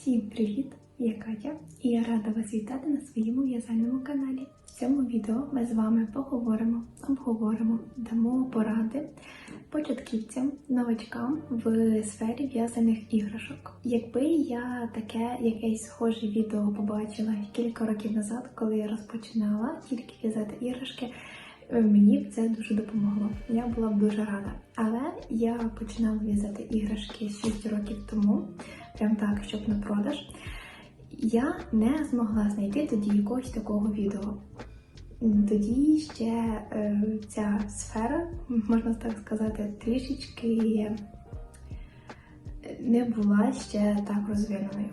Всім привіт! Я Катя і я рада вас вітати на своєму в'язальному каналі. В цьому відео ми з вами поговоримо, обговоримо, дамо поради початківцям, новачкам в сфері в'язаних іграшок. Якби я таке якесь схоже відео побачила кілька років назад, коли я розпочинала тільки в'язати іграшки, мені б це дуже допомогло. Я була б дуже рада. Але я починала в'язати іграшки 6 років тому, прям так, щоб на продаж. Я не змогла знайти тоді якогось такого відео. Тоді ще е, ця сфера, можна так сказати, трішечки не була ще так розвиненою.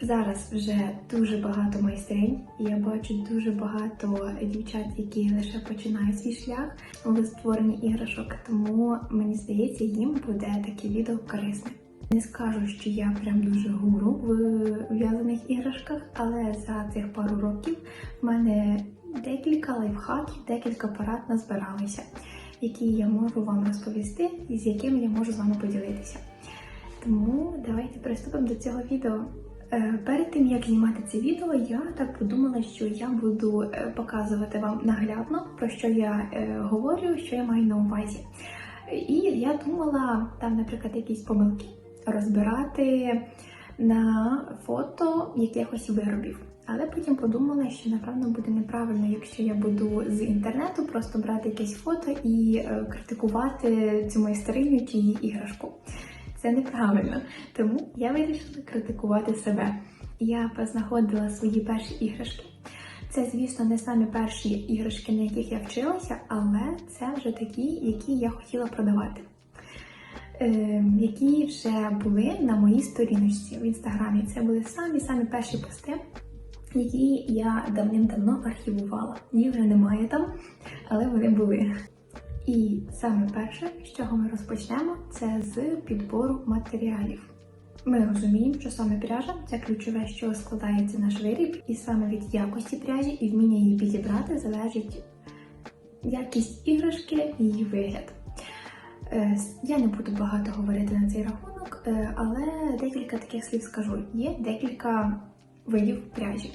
Зараз вже дуже багато майстринь, і я бачу дуже багато дівчат, які лише починають свій шлях в створенні іграшок, тому мені здається, їм буде таке відео корисне. Не скажу, що я прям дуже гуру в в'язаних іграшках, але за цих пару років в мене декілька лайфхаків, декілька порад назбиралися, які я можу вам розповісти і з якими я можу з вами поділитися. Тому давайте приступимо до цього відео. Е, Перед тим як знімати це відео, я так подумала, що я буду е, показувати вам наглядно, про що я е, говорю, що я маю на увазі. І я думала там, наприклад, якісь помилки розбирати на фото якихось виробів. Але потім подумала, що напевно буде неправильно, якщо я буду з інтернету просто брати якесь фото і критикувати цю майстериню чи її іграшку. Це неправильно. Тому я вирішила критикувати себе. Я познаходила свої перші іграшки. Це, звісно, не самі перші іграшки, на яких я вчилася, але це вже такі, які я хотіла продавати. Е, які вже були на моїй сторіночці в інстаграмі. Це були самі-самі перші пости, які я давним-давно архівувала. Їх вже немає там, але вони були. І саме перше, з чого ми розпочнемо, це з підбору матеріалів. Ми розуміємо, що саме пряжа це ключове, що складається наш виріб, і саме від якості пряжі і вміння її підібрати залежить якість іграшки і її вигляд. Е, Я не буду багато говорити на цей рахунок, е, але декілька таких слів скажу. Є декілька видів пряжі.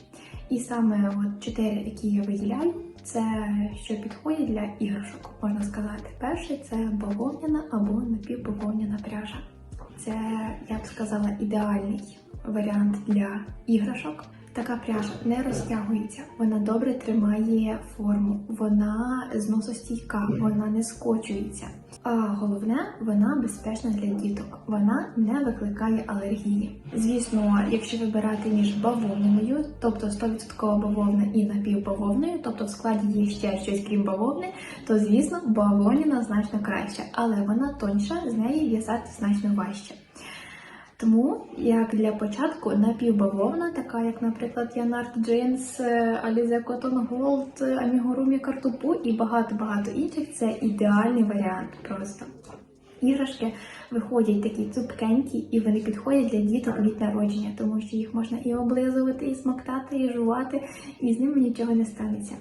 І саме от чотири, які я виділяю, це що підходять для іграшок, можна сказати. Перший це бавовняна або напівбавовняна пряжа. Це, я б сказала, ідеальний варіант для іграшок. Така пряжа не розтягується, вона добре тримає форму, вона зносостійка, вона не скочується. А головне, вона безпечна для діток. Вона не викликає алергії. Звісно, якщо вибирати між бавовняною, тобто 100% бавовна і напівбавовною, тобто в складі є ще щось крім бавовни, то звісно бавовняна значно краще, але вона тоньша, з неї в'язати значно важче. Тому, як для початку, напівбавовна, така як, наприклад, Янарт Джинс, Alize Cotton Gold, Amigurumi Картупу і багато-багато інших, це ідеальний варіант просто. Іграшки виходять такі цупкенькі і вони підходять для діток від народження, тому що їх можна і облизувати, і смоктати, і жувати, і з ними нічого не станеться.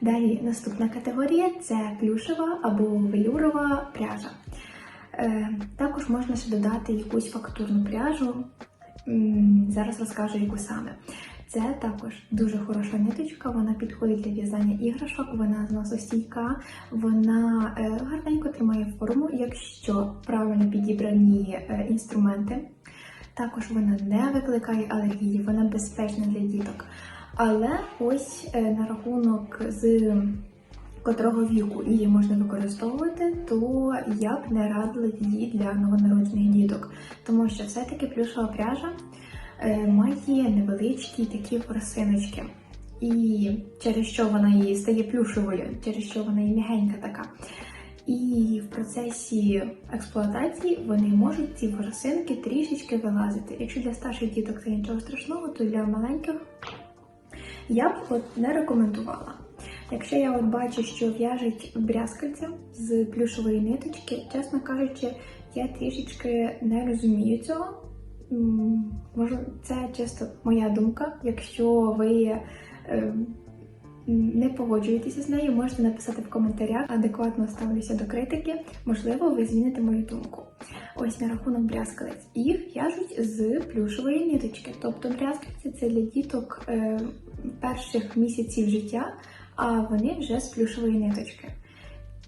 Далі наступна категорія це плюшева або велюрова пряжа. Е, також можна ще додати якусь фактурну пряжу. Зараз розкажу, яку саме. Це також дуже хороша ниточка, вона підходить для в'язання іграшок, вона зносостійка, вона е, гарненько тримає форму, якщо правильно підібрані е, інструменти. Також вона не викликає алергії, вона безпечна для діток. Але ось на рахунок з котрого віку її можна використовувати, то я б не радила її для новонароджених діток, тому що все-таки плюшова пряжа е, має невеличкі такі ворсиночки. І через що вона її стає плюшевою, через що вона і м'ягенька така. І в процесі експлуатації вони можуть ці ворсинки трішечки вилазити. Якщо для старших діток це нічого страшного, то для маленьких я б от не рекомендувала. Якщо я от бачу, що в'яжуть брязкальця з плюшової ниточки, чесно кажучи, я трішечки не розумію цього. Може, це чисто моя думка. Якщо ви е, не погоджуєтеся з нею, можете написати в коментарях, адекватно ставлюся до критики. Можливо, ви зміните мою думку. Ось на рахунок брязкалець. Їх в'яжуть з плюшової ниточки. Тобто брязкальці це для діток е, перших місяців життя, а вони вже з плюшової ниточки.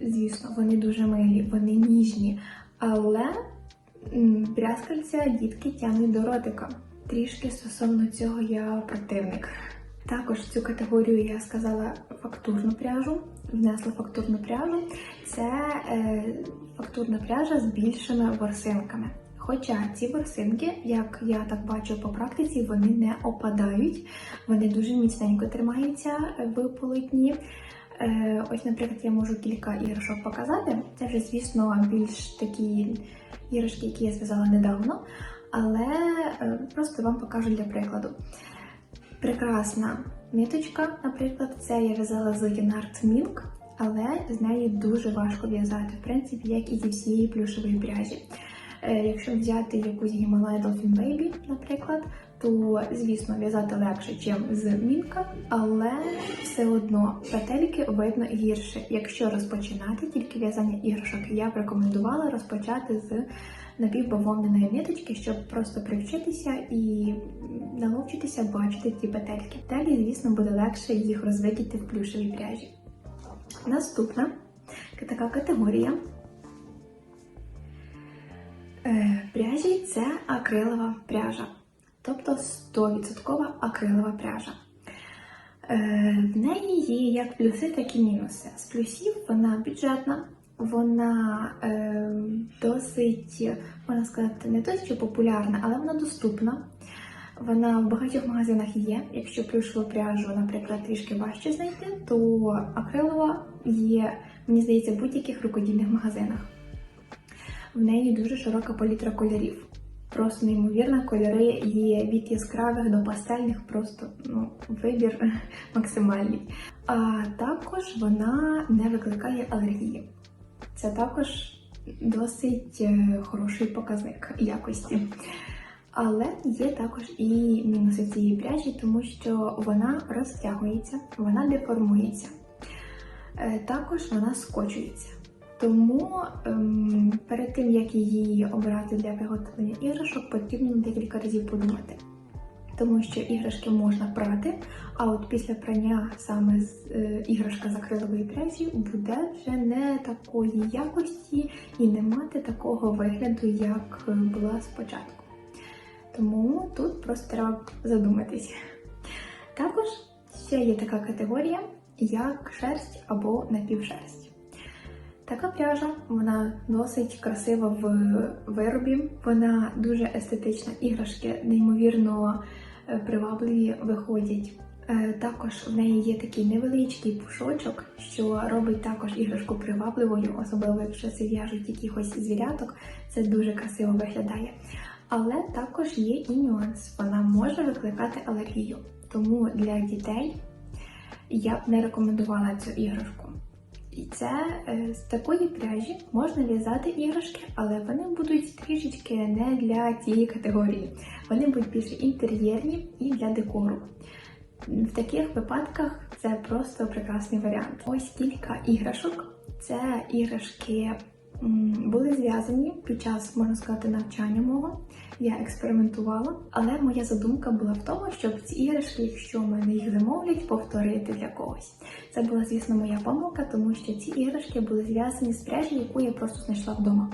Звісно, вони дуже милі, вони ніжні, але брязкальця дітки тягнуть до ротика. Трішки стосовно цього я противник. Також цю категорію я сказала фактурну пряжу, внесла фактурну пряжу. Це е, фактурна пряжа з більшими ворсинками. Хоча ці ворсинки, як я так бачу по практиці, вони не опадають, вони дуже міцненько тримаються в полотні. Е, ось, наприклад, я можу кілька іграшок показати. Це вже, звісно, більш такі іграшки, які я зв'язала недавно, але е, просто вам покажу для прикладу. Прекрасна ниточка, наприклад, це я в'язала з Янарт Milk, але з нею дуже важко в'язати, в принципі, як і зі всієї плюшової пряжі. Е, Якщо взяти якусь Himalaya Dolphin Baby, наприклад, то звісно в'язати легше, ніж з мінка, але все одно петельки видно гірше. Якщо розпочинати тільки в'язання іграшок, я б рекомендувала розпочати з напівбавовняної ниточки, щоб просто привчитися і наловчитися бачити ті петельки. Далі, звісно, буде легше їх розвидіти в плюшевій пряжі. Наступна така категорія пряжі це акрилова пряжа, тобто 100% акрилова пряжа. Е, В неї є як плюси, так і мінуси. З плюсів вона бюджетна, вона е, досить, можна сказати, не що популярна, але вона доступна. Вона в багатьох магазинах є. Якщо плюшову пряжу, наприклад, трішки важче знайти, то акрилова є, мені здається, в будь-яких рукодільних магазинах. В неї дуже широка палітра кольорів. Просто неймовірно, кольори є від яскравих до пастельних, просто ну, вибір максимальний. А також вона не викликає алергії. Це також досить е, хороший показник якості. Але є також і мінуси цієї пряжі, тому що вона розтягується, вона деформується. Е, Також вона скочується. Тому ем, перед тим, як її обирати для виготовлення іграшок, потрібно декілька разів подумати. Тому що іграшки можна прати, а от після прання саме з е, іграшка з акрилової пряжі буде вже не такої якості і не мати такого вигляду, як е, була спочатку. Тому тут просто треба задуматись. Також ще є така категорія, як шерсть або напівшерсть. Така пряжа, вона досить красива в виробі, вона дуже естетична. Іграшки неймовірно е, привабливі виходять. Е, Також в неї є такий невеличкий пушочок, що робить також іграшку привабливою, особливо якщо це в'яжуть якихось звіряток, це дуже красиво виглядає. Але також є і нюанс, вона може викликати алергію. Тому для дітей я б не рекомендувала цю іграшку. І це е, з такої пряжі можна в'язати іграшки, але вони будуть трішечки не для тієї категорії. Вони будуть більше інтер'єрні і для декору. В таких випадках це просто прекрасний варіант. Ось кілька іграшок. Це іграшки були зв'язані під час, можна сказати, навчання мого. Я експериментувала, але моя задумка була в тому, щоб ці іграшки, якщо мене їх замовлять, повторити для когось. Це була, звісно, моя помилка, тому що ці іграшки були зв'язані з пряжі, яку я просто знайшла вдома.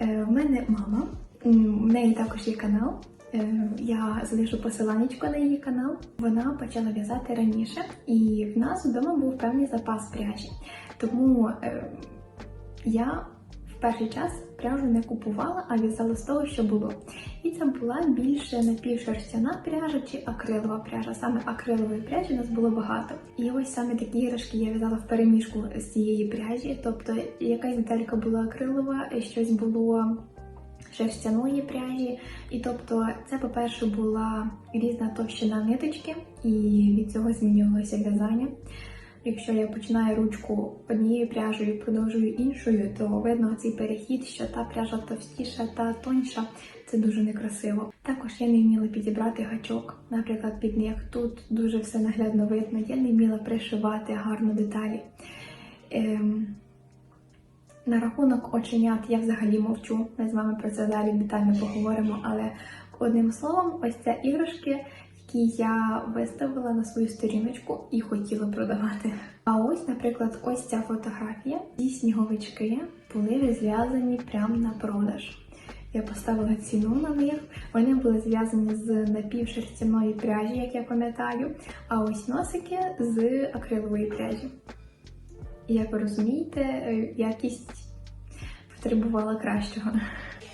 Е, в мене мама, в неї також є канал. Е, Я залишу посиланнячко на її канал. Вона почала в'язати раніше, і в нас вдома був певний запас пряжі. Тому е, я в перший час пряжу не купувала, а в'язала з того, що було. І це була більше напівшерстяна пряжа чи акрилова пряжа. Саме акрилової пряжі у нас було багато. І ось саме такі іграшки я в'язала в переміжку з цієї пряжі. Тобто якась деталька була акрилова, щось було шерстяної пряжі. І тобто, це, по-перше, була різна товщина ниточки, і від цього змінювалося в'язання. Якщо я починаю ручку однією пряжею, продовжую іншою, то видно цей перехід, що та пряжа товстіша та тоньша. Це дуже некрасиво. Також я не вміла підібрати гачок, наприклад, під них. Тут дуже все наглядно видно. Я не вміла пришивати гарно деталі. Ем, на рахунок оченят я взагалі мовчу. Ми з вами про це далі детально поговоримо. Але одним словом, ось це іграшки, які я виставила на свою сторіночку і хотіла продавати. А ось, наприклад, ось ця фотографія. Ці сніговички були зв'язані прямо на продаж. Я поставила ціну на них. Вони були зв'язані з напівшерстяної пряжі, як я пам'ятаю. А ось носики з акрилової пряжі. Як ви розумієте, е, якість потребувала кращого.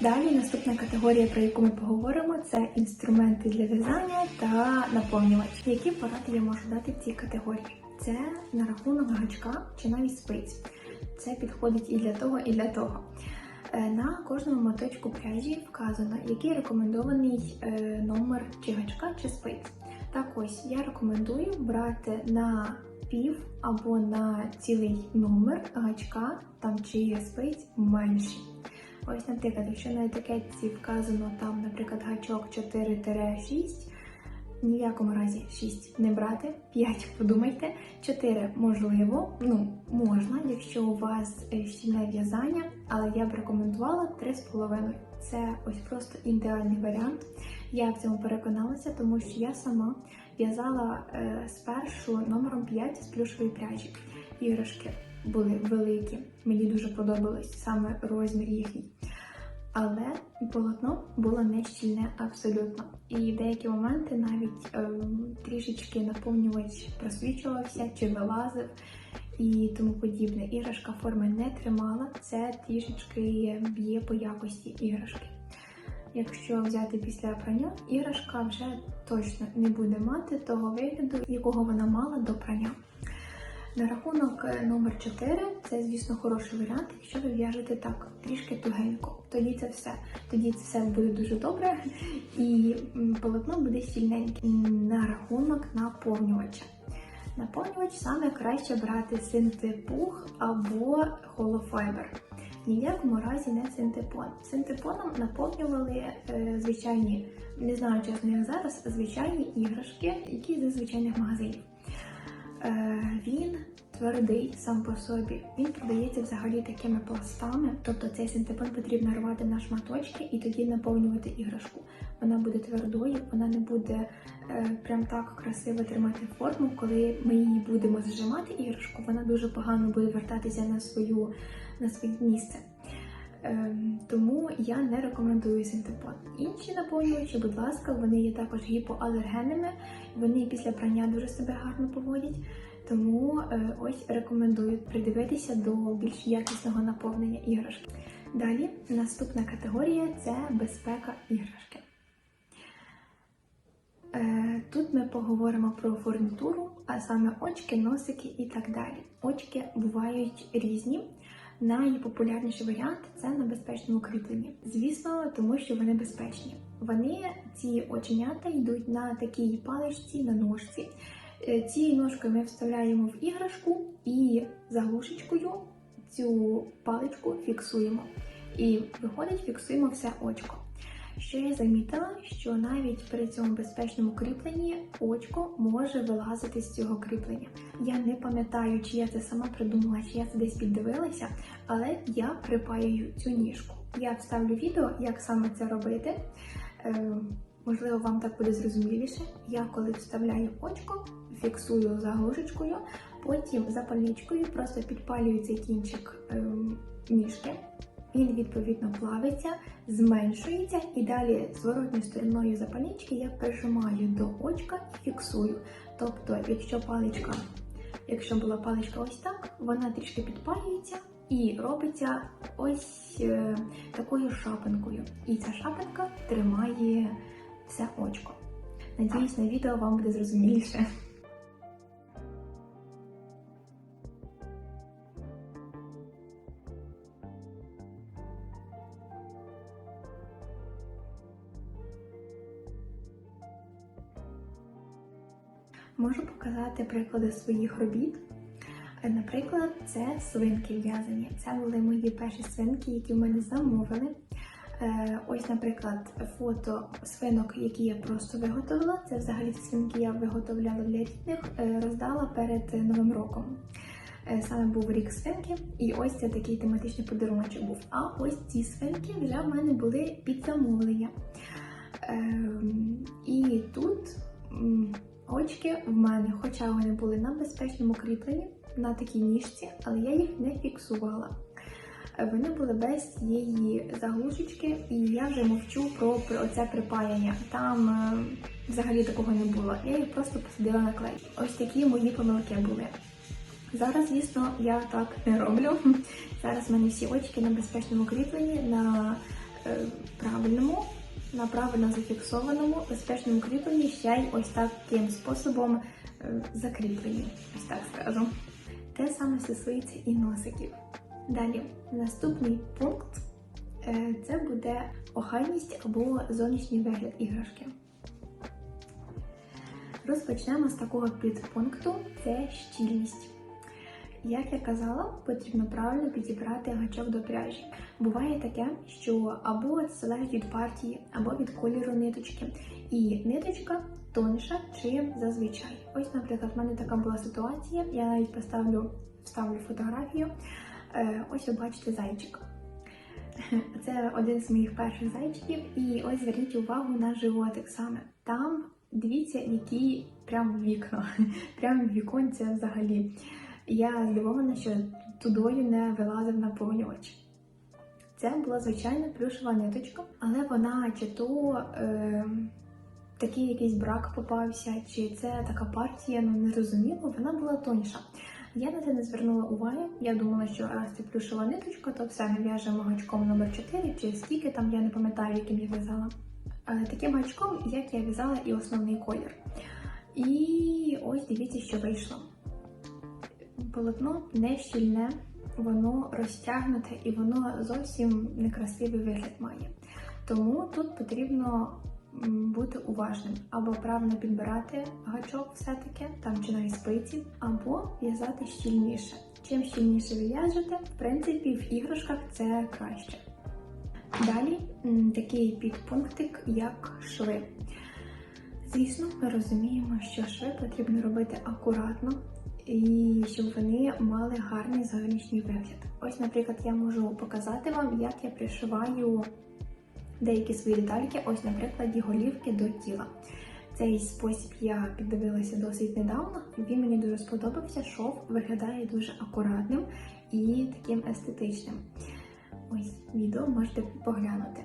Далі наступна категорія, про яку ми поговоримо, це інструменти для в'язання та наповнювач. Які поради я можу дати в цій категорії? Це на рахунок гачка чи навіть спиць. Це підходить і для того, і для того. Е, На кожному моточку пряжі вказано, який рекомендований е, номер чи гачка чи спиць. Так ось я рекомендую брати на пів або на цілий номер гачка там чи спиць менші. Ось, наприклад, якщо на етикетці вказано там, наприклад, гачок 4-6, ні в якому разі 6 не брати, 5 подумайте, 4 можливо, ну можна, якщо у вас е, щільне в'язання, але я б рекомендувала 3,5. Це ось просто ідеальний варіант. Я в цьому переконалася, тому що я сама в'язала е, спершу номером 5 з плюшової пряжі. Іграшки були великі, мені дуже подобалось саме розмір їхній. Але полотно було не щільне абсолютно. І деякі моменти навіть ем, трішечки наповнювач просвічувався чи вилазив і тому подібне. Іграшка форми не тримала, це трішечки б'є по якості іграшки. Якщо взяти після прання, іграшка вже точно не буде мати того вигляду, якого вона мала до прання. На рахунок е, номер 4 це, звісно, хороший варіант, якщо ви в'яжете так, трішки тугенько. Тоді це все. Тоді це все буде дуже добре і полотно буде сильненьке. На рахунок наповнювача. Наповнювач саме краще брати синтепух або холофайбер. Ні в якому разі не синтепон. Синтепоном наповнювали е, звичайні, не знаю чесно, як зараз, звичайні іграшки, які зі звичайних магазинів. Е, він твердий сам по собі. Він продається взагалі такими пластами. Тобто цей синтепон потрібно рвати на шматочки і тоді наповнювати іграшку. Вона буде твердою, вона не буде е, прям так красиво тримати форму. Коли ми її будемо зжимати іграшку, вона дуже погано буде вертатися на свою на своє місце. Ем, тому я не рекомендую синтепон. Інші наповнювачі, будь ласка, вони є також гіпоалергенними, вони після прання дуже себе гарно поводять. Тому е, ось рекомендую придивитися до більш якісного наповнення іграшки. Далі наступна категорія це безпека іграшки. Е, Тут ми поговоримо про фурнітуру, а саме очки, носики і так далі. Очки бувають різні. Найпопулярніший варіант це на безпечному кріпленні. Звісно, тому що вони безпечні. Вони ці оченята йдуть на такій паличці, на ножці. Е, Цією ножкою ми вставляємо в іграшку і заглушечкою цю паличку фіксуємо. І виходить, фіксуємо все очко. Що я замітила, що навіть при цьому безпечному кріпленні очко може вилазити з цього кріплення. Я не пам'ятаю, чи я це сама придумала, чи я це десь піддивилася, але я припаюю цю ніжку. Я вставлю відео, як саме це робити. Е, можливо, вам так буде зрозуміліше. Я коли вставляю очко, фіксую заглушечкою, потім запальничкою просто підпалюю цей кінчик е, ніжки. Він відповідно плавиться, зменшується і далі зворотньою стороною запальнички я прижимаю до очка і фіксую. Тобто, якщо паличка, якщо була паличка ось так, вона трішки підпалюється і робиться ось е, такою шапинкою. І ця шапинка тримає все очко. Надіюсь, на відео вам буде зрозуміліше. Можу приклади своїх робіт. Е, Наприклад, це свинки в'язані. Це були мої перші свинки, які в мене замовили. Е, Ось, наприклад, фото свинок, які я просто виготовила. Це взагалі свинки я виготовляла для рідних, е, роздала перед Новим роком. Саме був рік свинки, і ось це такий тематичний подарунок був. А ось ці свинки вже в мене були під замовлення. Ем, І тут очки в мене, хоча вони були на безпечному кріпленні на такій ніжці, але я їх не фіксувала. Вони були без цієї заглушечки, і я вже мовчу про оце припаяння. Там е, взагалі такого не було. Я їх просто посадила на клей. Ось такі мої помилки були. Зараз, звісно, я так не роблю. Зараз в мене всі очки на безпечному кріпленні, на е, правильному, на правильно зафіксованому безпечному кріпленні, ще й ось таким способом е, закріплені, ось так скажу. Те саме стосується і носиків. Далі, наступний пункт е, це буде охайність або зовнішній вигляд іграшки. Розпочнемо з такого підпункту це щільність. Як я казала, потрібно правильно підібрати гачок до пряжі. Буває таке, що або це залежить від партії, або від кольору ниточки. І ниточка тонша, чим зазвичай. Ось, наприклад, в мене така була ситуація. Я навіть поставлю вставлю фотографію. Е, Ось ви бачите зайчик. Це один з моїх перших зайчиків. І ось зверніть увагу на животик саме. Там дивіться, які прям вікна, прям віконця взагалі. Я здивована, що тудою не вилазив наповнювач. Це була звичайна плюшева ниточка, але вона чи то е, такий якийсь брак попався, чи це така партія, ну не зрозуміло, вона була тоньша. Я на це не звернула уваги. Я думала, що раз це плюшева ниточка, то все ми в'яжемо гачком номер 4 чи скільки там, я не пам'ятаю, яким я в'язала. Е, Таким гачком, як я в'язала і основний колір. І ось дивіться, що вийшло. Полотно не щільне, воно розтягнуте і воно зовсім некрасивий вигляд має. Тому тут потрібно бути уважним або правильно підбирати гачок все-таки, там чи навіть спиці, або в'язати щільніше. Чим щільніше в'яжете, в принципі, в іграшках це краще. Далі такий підпунктик, як шви. Звісно, ми розуміємо, що шви потрібно робити акуратно і щоб вони мали гарний зовнішній вигляд. Ось, наприклад, я можу показати вам, як я пришиваю деякі свої детальки, ось, наприклад, голівки до тіла. Цей спосіб я піддивилася досить недавно, він мені дуже сподобався. Шов виглядає дуже акуратним і таким естетичним. Ось відео можете поглянути.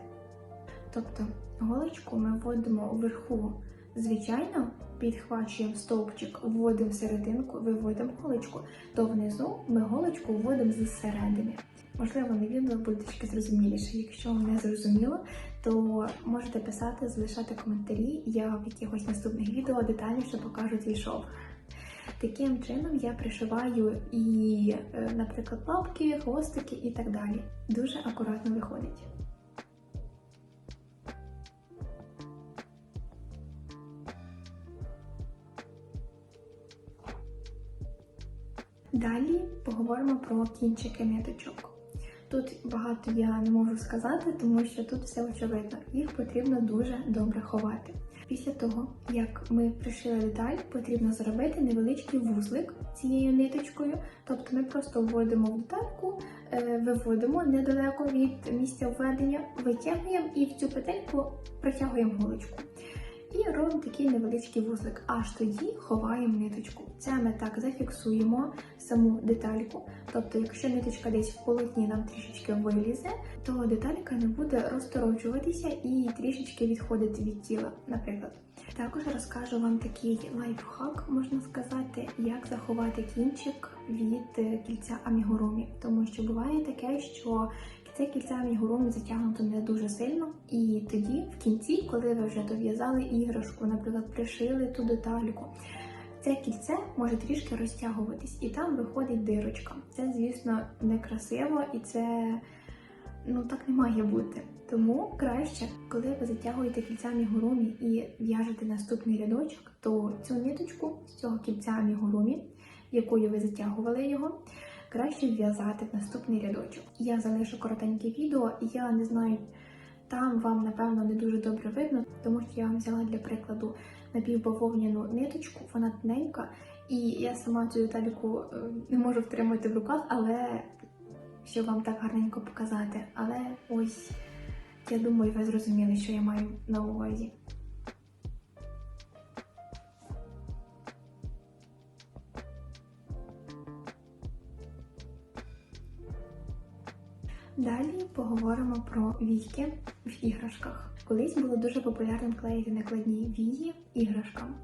Тобто голочку ми вводимо вверху звичайно, підхвачуємо стовпчик, вводимо серединку, виводимо голочку, то внизу ми голочку вводимо зсередини. Можливо, на відео буде трішки зрозуміліше. Якщо не зрозуміло, то можете писати, залишати коментарі. Я в якихось наступних відео детальніше покажу цей шов. Таким чином я пришиваю і, е, наприклад, лапки, хвостики і так далі. Дуже акуратно виходить. Далі поговоримо про кінчики ниточок. Тут багато я не можу сказати, тому що тут все очевидно. Їх потрібно дуже добре ховати. Після того, як ми пришили деталь, потрібно зробити невеличкий вузлик цією ниточкою. Тобто ми просто вводимо в детальку, е, виводимо недалеко від місця введення, витягуємо і в цю петельку протягуємо голочку. І робимо такий невеличкий вузлик. Аж тоді ховаємо ниточку. Це ми так зафіксуємо саму детальку. Тобто, якщо ниточка десь в полотні нам трішечки вилізе, то деталька не буде розторочуватися і трішечки відходити від тіла, наприклад. Також розкажу вам такий лайфхак, можна сказати, як заховати кінчик від е, кільця амігурумі. Тому що буває таке, що це кільця амігурумі затягнуто не дуже сильно, і тоді, в кінці, коли ви вже дов'язали іграшку, наприклад, пришили ту детальку, це кільце може трішки розтягуватись, і там виходить дирочка. Це, звісно, некрасиво і це ну так не має бути. Тому краще, коли ви затягуєте кільця амігурумі і в'яжете наступний рядочок, то цю ниточку з цього кільця амігурумі якою ви затягували його, краще в'язати в наступний рядочок. Я залишу коротеньке відео, і я не знаю, там вам напевно не дуже добре видно, тому що я вам взяла для прикладу напівбавовняну ниточку, вона тоненька, і я сама цю детальку е, не можу втримати в руках, але щоб вам так гарненько показати. Але ось я думаю, ви зрозуміли, що я маю на увазі. Далі поговоримо про війки в іграшках. Колись було дуже популярним клеїти накладні вії іграшкам.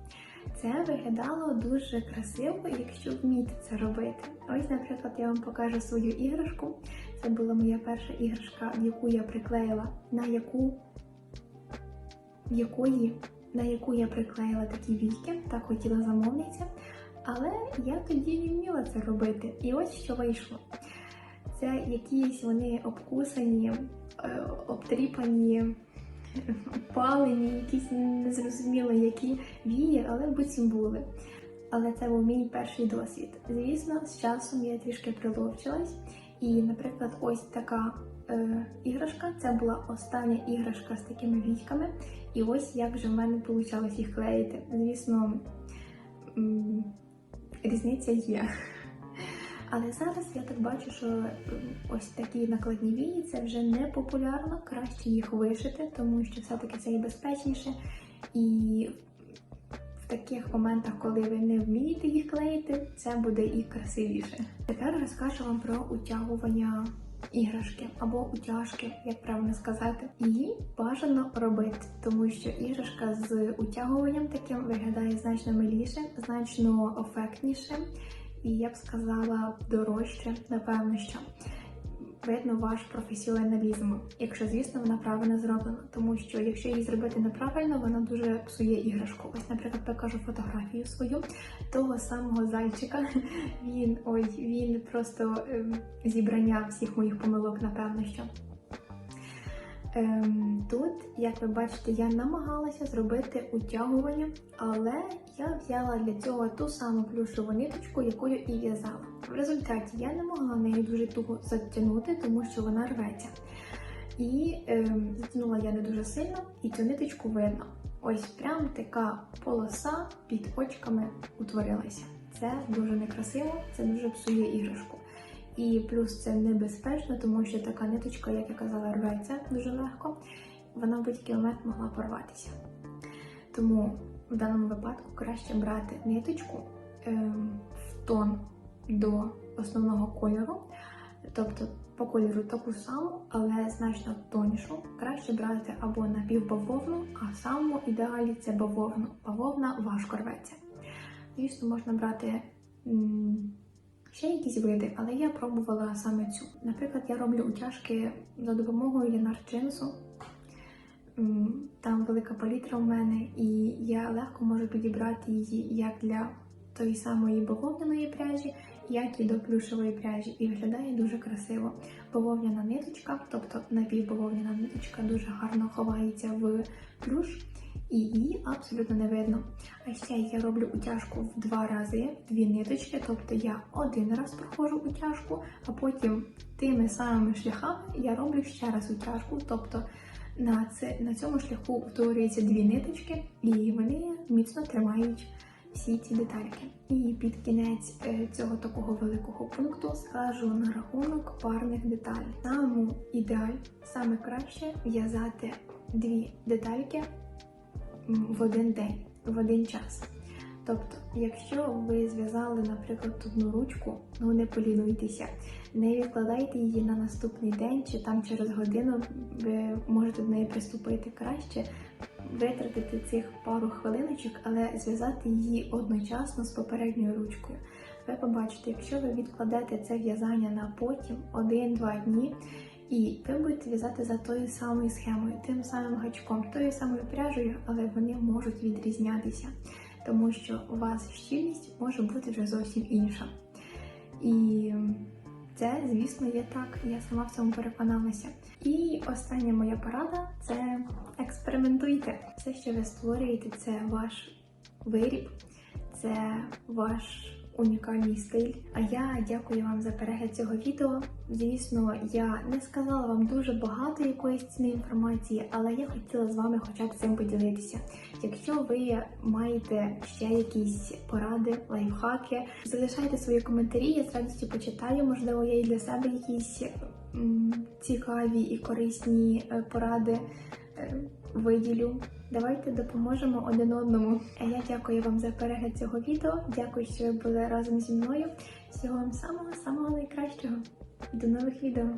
Це виглядало дуже красиво, якщо вміти це робити. Ось, наприклад, я вам покажу свою іграшку. Це була моя перша іграшка, яку я приклеїла, на яку в якої, на яку я приклеїла такі війки, так хотіла замовниця. Але я тоді не вміла це робити. І ось що вийшло. Це якісь вони обкусані, е, обтріпані, палені, якісь незрозуміло які вії, але буцім були. Але це був мій перший досвід. Звісно, з часом я трішки приловчилась. І, наприклад, ось така е, іграшка це була остання іграшка з такими війками. І ось як же в мене вийшло їх клеїти. Звісно, різниця є. Але зараз я так бачу, що ось такі накладні вії це вже не популярно, краще їх вишити, тому що все-таки це і безпечніше. І в таких моментах, коли ви не вмієте їх клеїти, це буде і красивіше. Тепер розкажу вам про утягування іграшки або утяжки, як правильно сказати. Її бажано робити, тому що іграшка з утягуванням таким виглядає значно миліше, значно ефектніше. І я б сказала дорожче, напевно, що видно ваш професіоналізм, якщо, звісно, вона правильно зроблена. Тому що якщо її зробити неправильно, вона дуже псує іграшку. Ось, наприклад, покажу фотографію свою того самого зайчика. Він ой, він просто ем, зібрання всіх моїх помилок, напевно, що. Ем, тут, як ви бачите, я намагалася зробити утягування, але я взяла для цього ту саму плюшеву ниточку, якою і в'язала. В результаті я не могла неї дуже туго затягнути, тому що вона рветься. І ем, затягнула я не дуже сильно, і цю ниточку видно. Ось прям така полоса під очками утворилася. Це дуже некрасиво, це дуже псує іграшку. І плюс це небезпечно, тому що така ниточка, як я казала, рветься дуже легко. Вона в будь-який момент могла порватися. Тому в даному випадку краще брати ниточку ем, в тон до основного кольору, тобто по кольору таку саму, але значно тоньшу. Краще брати або напівбавовну, а в самому ідеалі це бавовну. Бавовна важко рветься. Звісно, можна брати. Ще якісь види, але я пробувала саме цю. Наприклад, я роблю утяжки за допомогою Янар Джинсу. Там велика палітра в мене, і я легко можу підібрати її як для тої самої бавовняної пряжі, як і до плюшевої пряжі. І виглядає дуже красиво. Бавовняна ниточка, тобто напівбавовняна ниточка, дуже гарно ховається в плюш, і її абсолютно не видно. А ще я роблю утяжку в два рази, дві ниточки, тобто я один раз проходжу утяжку, а потім тими самими шляхами я роблю ще раз утяжку. Тобто на, це, на цьому шляху утворюються дві ниточки, і вони міцно тримають всі ці детальки. І під кінець е, цього такого великого пункту скажу на рахунок парних деталей. Саму ідеаль, саме краще в'язати дві детальки в один день, в один час. Тобто, якщо ви зв'язали, наприклад, одну ручку, ну не полінуйтеся, не відкладайте її на наступний день чи там через годину ви можете до неї приступити краще, витратити цих пару хвилиночок, але зв'язати її одночасно з попередньою ручкою. Ви побачите, якщо ви відкладете це в'язання на потім один-два дні, і ви будете в'язати за тою самою схемою, тим самим гачком, тою самою пряжею, але вони можуть відрізнятися, тому що у вас щільність може бути вже зовсім інша. І це, звісно, є так. Я сама в цьому переконалася. І остання моя порада це експериментуйте. Все, що ви створюєте, це ваш виріб, це ваш унікальний стиль. А я дякую вам за перегляд цього відео. Звісно, я не сказала вам дуже багато якоїсь цінної інформації, але я хотіла з вами хоча б цим поділитися. Якщо ви маєте ще якісь поради, лайфхаки, залишайте свої коментарі, я з радістю почитаю. Можливо, я і для себе якісь цікаві і корисні е, поради е, виділю. Давайте допоможемо один одному. А я дякую вам за перегляд цього відео. Дякую, що ви були разом зі мною. Всього вам самого самого найкращого. До нових відео.